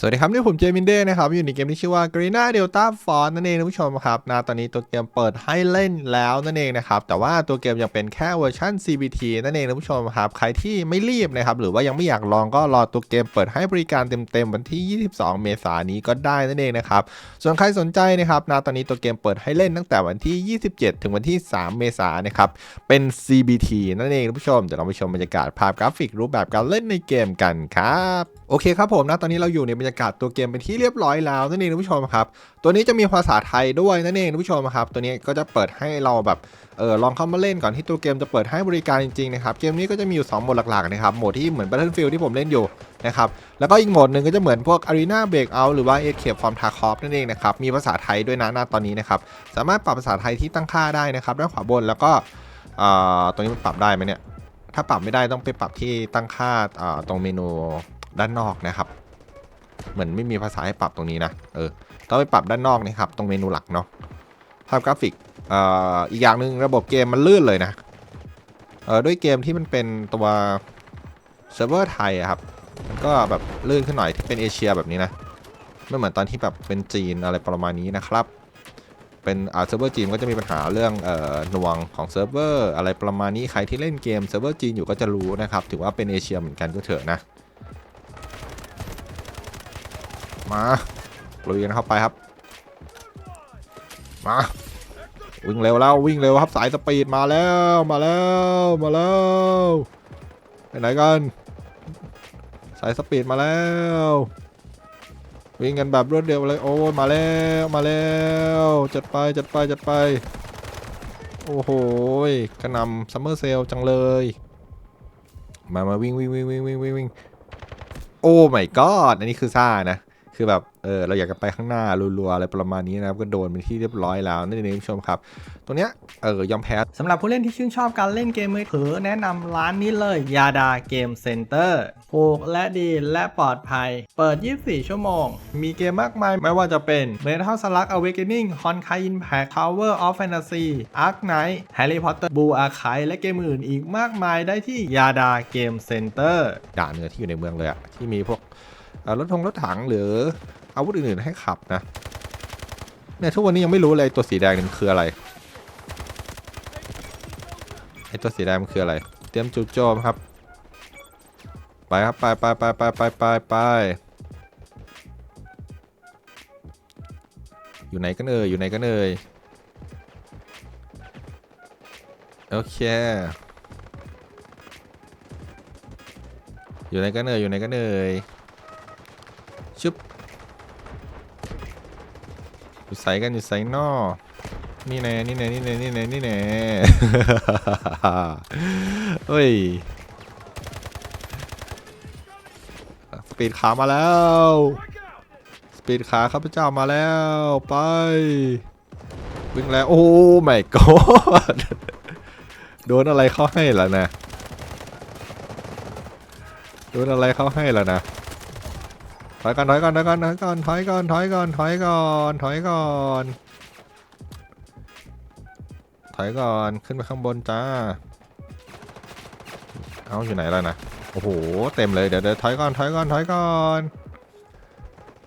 สวัสดีครับ นี่ผมเจมินเด้นะครับ อยู่ในเกมที่ชื่อว่า g r e n a Delta Force นั่นเองท่านผู้ชมครับนะตอนนี้ตัวเกมเปิดให้เล่นแล้วนั่นเองนะครับ แต่ว่าตัวเกมยังเป็นแค่เวอร์ชัน CBT นั่นเองท่านผู้ชมครับ ใครที่ไม่รีบนะครับ หรือว่ายังไม่อยากลองก็รอตัวเกมเปิดให้บริการเต็มๆ วันที่ 22 เมษายนนี้ก็ได้นั่นเองนะครับ ส่วนใครสนใจนะครับนะตอนนี้ตัวเกมเปิดให้เล่นตั้งแต่วันที่ 27 ถึงวันที่ 3 เมษายนนะครับ เป็น CBT นั่นเองท่านผู้ชม เดี๋ยวเราไปชมบรรยากาศภาพกราฟิกรูปแบบการเล่นในเกมกันครับ โอเคครับผมนะตอนนี้เราอยู่ในบรรยากาศตัวเกมเป็นที่เรียบร้อยแล้วนั่นเองท่านผู้ชมครับ ตัวนี้จะมีภาษาไทยด้วยนั่นเองท่านผู้ชมครับ ตัวนี้ก็จะเปิดให้เราแบบเออลองเข้ามาเล่นก่อนที่ตัวเกมจะเปิดให้บริการจริงๆนะครับเกมนี้ก็จะมีอยู่2โหมดหลักๆนะครับโหมดที่เหมือน Battlefield ที่ผมเล่นอยู่นะครับแล้วก็อีกโหมดหนึ่งก็จะเหมือนพวก Arena Breakout หรือว่า Escape from Tarkov นั่นเองนะครับมีภาษาไทยด้วยนะหน้าตอนนี้นะครับสามารถปรับภาษาไทยที่ตั้งค่าได้นะครับด้านขวาบนแล้วก็อ่าตรงนี้มันปรับได้ไหมเนี่ยถ้าปรับไม่ได้ต้องไปปรับที่ตั้งค่าอ่าตรงเมนู ด้านนอกนะครับ เหมือนไม่มีภาษาให้ปรับตรงนี้นะเออต้องไปปรับด้านนอกนี่ครับ ตรงเมนูหลักเนาะภาพกราฟิกอออีกอย่างหนึ่งระบบเกมมันลื่นเลยนะเออด้วยเกมที่มันเป็นตัวเซิร์ฟเวอร์ไทยอะครับมันก็แบบลื่นขึ้นหน่อยที่เป็นเอเชียแบบนี้นะไม่เหมือนตอนที่แบบเป็นจีนอะไรประมาณนี้นะครับ เป็นอ่าเซิร์ฟเวอร์จีนก็จะมีปัญหาเรื่องเอ่อหน่วงของเซิร์ฟเวอร์อะไรประมาณนี้ใครที่เล่นเกมเซิร์ฟเวอร์จีนอยู่ก็จะรู้นะครับ ถือว่าเป็นเอเชียเหมือนกันก็เถอะนะ มาลุยกันเข้าไปครับ มา วิ่งเร็วแล้ววิ่งเร็วครับสายสปีดมาแล้วมาแล้วมาแล้วไปไหนกันสายสปีดมาแล้ววิ่งกันแบบรวดเร็วเลยโอ้มาแล้วมาแล้วจัดไปจัดไปจัดไปโอ้โหกระนำซัมเมอร์เซลจังเลย มามาวิ่งวิ่งวิ่งวิ่งวิ่งวิ่งโอ้ไม่กอดอันนี้คือซ่านะ คือแบบเออเราอยากจะไปข้างหน้ารัวๆอะไรประมาณนี้นะครับก็โดนเป็นที่เรียบร้อยแล้วนั่นเองคุณผู้ชมครับ ตัวเนี้ยเออยอมแพ้สำหรับผู้เล่นที่ชื่นชอบการเล่นเกมมือถือแนะนำร้านนี้เลยยาดาเกมเซ็นเตอร์ถูกและดีและปลอดภัย เปิด 24 ชั่วโมง มีเกมมากมายไม่ว่าจะเป็น Metal Slug Awakening Honkai Impact Tower of Fantasy Ark Knight Harry Potter Blue Archive และเกมอื่นอีกมากมายได้ที่ยาดาเกมเซ็นเตอร์ด่านเนื้อที่อยู่ในเมืองเลยอะที่มีพวกเอ่อ รถทงรถถังหรืออาวุธอื่นๆให้ขับนะเนี่ยทุกวันนี้ยังไม่รู้เลยตัวสีแดงนี่มันคืออะไรไอตัวสีแดงมันคืออะไร เตรียมจู่โจมครับ ไปครับไปไปไปไปไปไปไปอยู่ไหนกันเอ่ยอยู่ไหนกันเอ่ยโอเค อยู่ไหนกันเอ่ยอยู่ไหนกันเอ่ย ชุบอยู่ใส่กันอยู่ใส่นอนี่แน่นี่แน่นี่แน่นี่แน่นี่แน่เฮ้ยสปีดขามาแล้วสปีดขาข้าพเจ้ามาแล้วไปวิ่งแล้วโอ้ไม่กอดโดนอะไรเข้าให้ล่ะนะโดนอะไรเขาให้แล้วนะ ถอยก่อนถอยก่อนถอยก่อนถอยก่อนถอยก่อนถอยก่อนถอยก่อนถอยก่อนถอยก่อนขึ้นไปข้างบนจ้า เอาอยู่ไหนแล้วนะ โอ้โห เต็มเลย เดี๋ยวเดี๋ยวถอยก่อนถอยก่อนถอยก่อน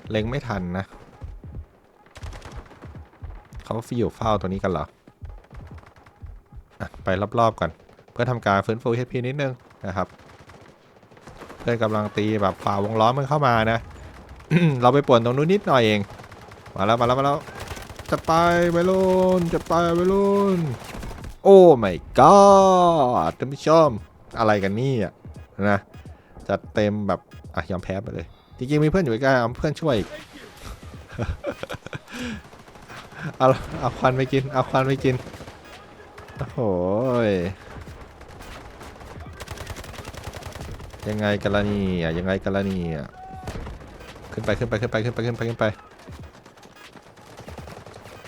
เล็งไม่ทันนะ เขาฟิวเฝ้าตัวนี้กันเหรออะไปรอบๆก่อน เพื่อทำการฟื้นฟู HP นิดนึงนะครับ เพื่อนกำลังตีแบบฝ่าวงล้อมมันเข้ามานะ เราไปป่วนตรงนู้นนิดหน่อยเอง มาแล้วมาแล้วมาแล้วจัดไปไปรุ่นจัดไปไปรุ่นโอ้ my god ท่านผู้ชมอะไรกันนี่อะนะจัดเต็มแบบอะยอมแพ้ไปเลยจริงๆมีเพื่อนอยู่ใกล้เอาเพื่อนช่วยอีกเอาเอาควันไปกินเอาควันไปกินโอ้โหยยังไงกันละนี่ยังไงกันละนี่อะ ขึ้นไปขึ้นไปขึ้นไปขึ้นไปขึ้นไปขึ้นไป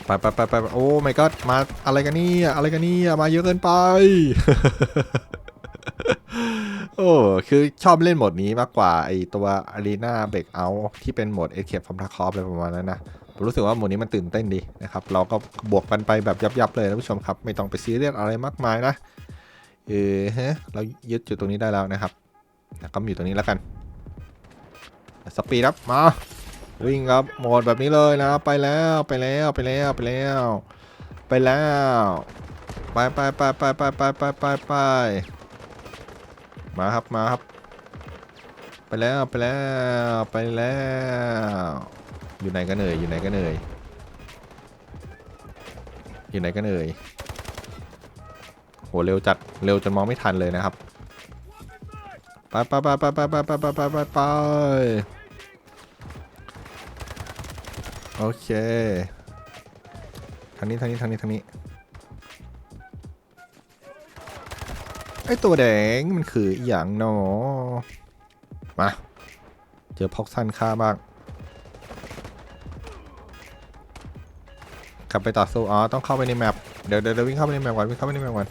ไปไปไปไปโอ้ my god มาอะไรกันนี่อะไรกันนี่มาเยอะเกินไป โอ้คือชอบเล่นโหมดนี้มากกว่าไอตัว Arena Breakout ที่เป็นโหมด Escape from Tarkov อะไรประมาณนั้นนะผมรู้สึกว่าโหมดนี้มันตื่นเต้นดีนะครับ เราก็บวกกันไปแบบยับๆเลยนะผู้ชมครับ ไม่ต้องไปซีเรียสอะไรมากมายนะเออฮะเรายึดจุดตรงนี้ได้แล้วนะครับก็อยู่ตรงนี้แล้วกัน สปีดครับมา วิ่งครับโหมดแบบนี้เลยนะ ไปแล้วไปแล้วไปแล้วไปแล้ว ไปแล้วไปไปไปไปไปไปไปไปไปมาครับมาครับ ไปแล้วไปแล้วไปแล้ว อยู่ไหนกันเอ่ยอยู่ไหนกันเอ่ยอยู่ไหนกันเอ่ยโหเร็วจัดเร็วจนมองไม่ทันเลยนะครับ ไปไปไปไปไปไปไปไปไปไปไปโอเค ทางนี้ทางนี้ทางนี้ทางนี้ ไอตัวแดงมันคืออย่างนอมา เจอพอกซันฆ่าบ้าง กลับไปต่อสู้อ๋อต้องเข้าไปในแมป เดี๋ยวเดี๋ยวเดี๋ยววิ่งเข้าไปในแมปก่อนวิ่งเข้าไปในแมปก่อน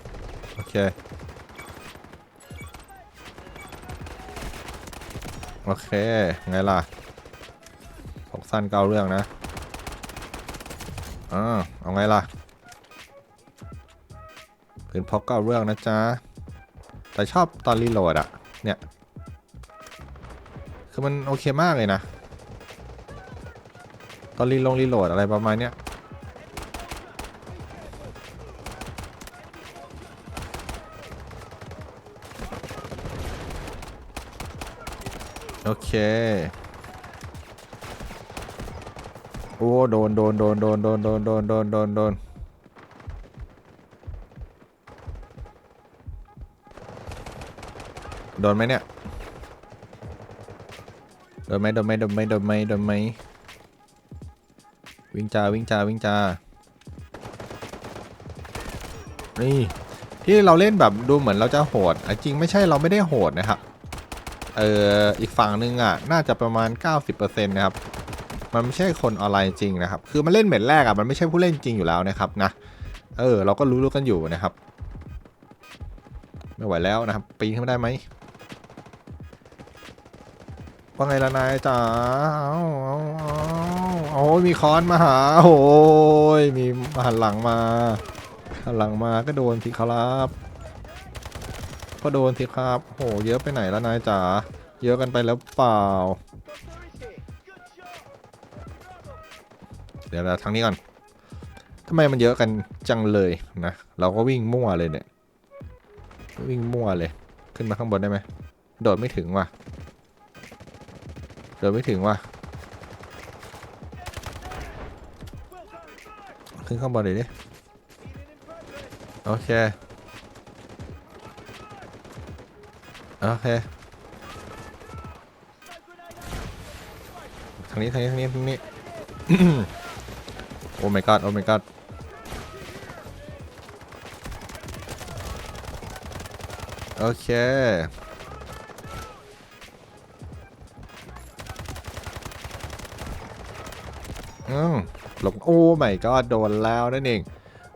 โอเค โอเค ไงล่ะพกสั้นเก้าเรื่องนะอ่าเอาไงล่ะปืนพกเก้าเรื่องนะจ๊ะ แต่ชอบตอนรีโหลดอะเนี่ย คือมันโอเคมากเลยนะ ตอนรีลงรีโหลดอะไรประมาณเนี้ย โอเค โอ้โดนโดนโดนโดนโดนโดนโดนโดนโดนโดนโดนไหมเนี่ย โดนไหมโดนไหมโดนไหมโดนไหมโดนไหมวิ่งจ้าวิ่งจ้าวิ่งจ้านี่ที่เราเล่นแบบดูเหมือนเราจะโหด จริงไม่ใช่เราไม่ได้โหดนะครับ เอออีกฝั่งหนึงอะน่าจะประมาณ 90%นะครับมันไม่ใช่คนออนไลน์จริงนะครับ คือมันเล่นเม็ดแรกอะมันไม่ใช่ผู้เล่นจริงอยู่แล้วนะครับนะ เออ เราก็รู้รู้กันอยู่นะครับ ไม่ไหวแล้วนะครับ ปีนขึ้นมาได้ไหมว่าไงล่ะนายจ๋าเอาเอาเอาเอโอ้ยมีค้อนมาหา โอ้ยมีหันหลังมาหันหลังมาก็โดนสิครับ ก็โดนสิครับโหเยอะไปไหนแล้วนายจ๋าเยอะกันไปแล้วเปล่า เดี๋ยวเราทางนี้ก่อนทำไมมันเยอะกันจังเลยนะเราก็วิ่งมั่วเลยเนี่ยวิ่งมั่วเลยขึ้นมาข้างบนได้ไหมโดดไม่ถึงว่ะโดดไม่ถึงว่ะขึ้นข้างบนเลยดิโอเค โอเคทางนี้ทางนี้ทางนี้ทางนี้ โอ้ my god โอ้ my god โอเคอืมหลบโอ้ my god โดนแล้วนั่นเอง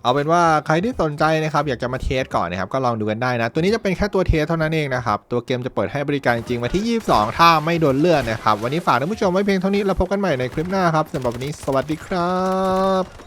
เอาเป็นว่าใครที่สนใจนะครับอยากจะมาเทสก่อนนะครับก็ลองดูกันได้นะ ตัวนี้จะเป็นแค่ตัวเทสเท่านั้นเองนะครับ ตัวเกมจะเปิดให้บริการจริงวันที่ 22 ถ้าไม่โดนเลื่อนนะครับ วันนี้ฝากท่านผู้ชมไว้เพียงเท่านี้แล้วพบกันใหม่ในคลิปหน้าครับสำหรับวันนี้สวัสดีครับ